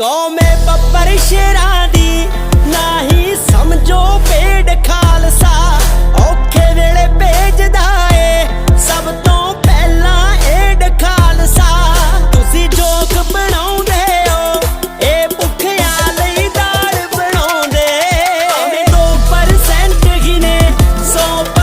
ਕੌਮੇ ਬੱਬਰ ਸ਼ੇਰਾਂ ਦੀ ਨਾ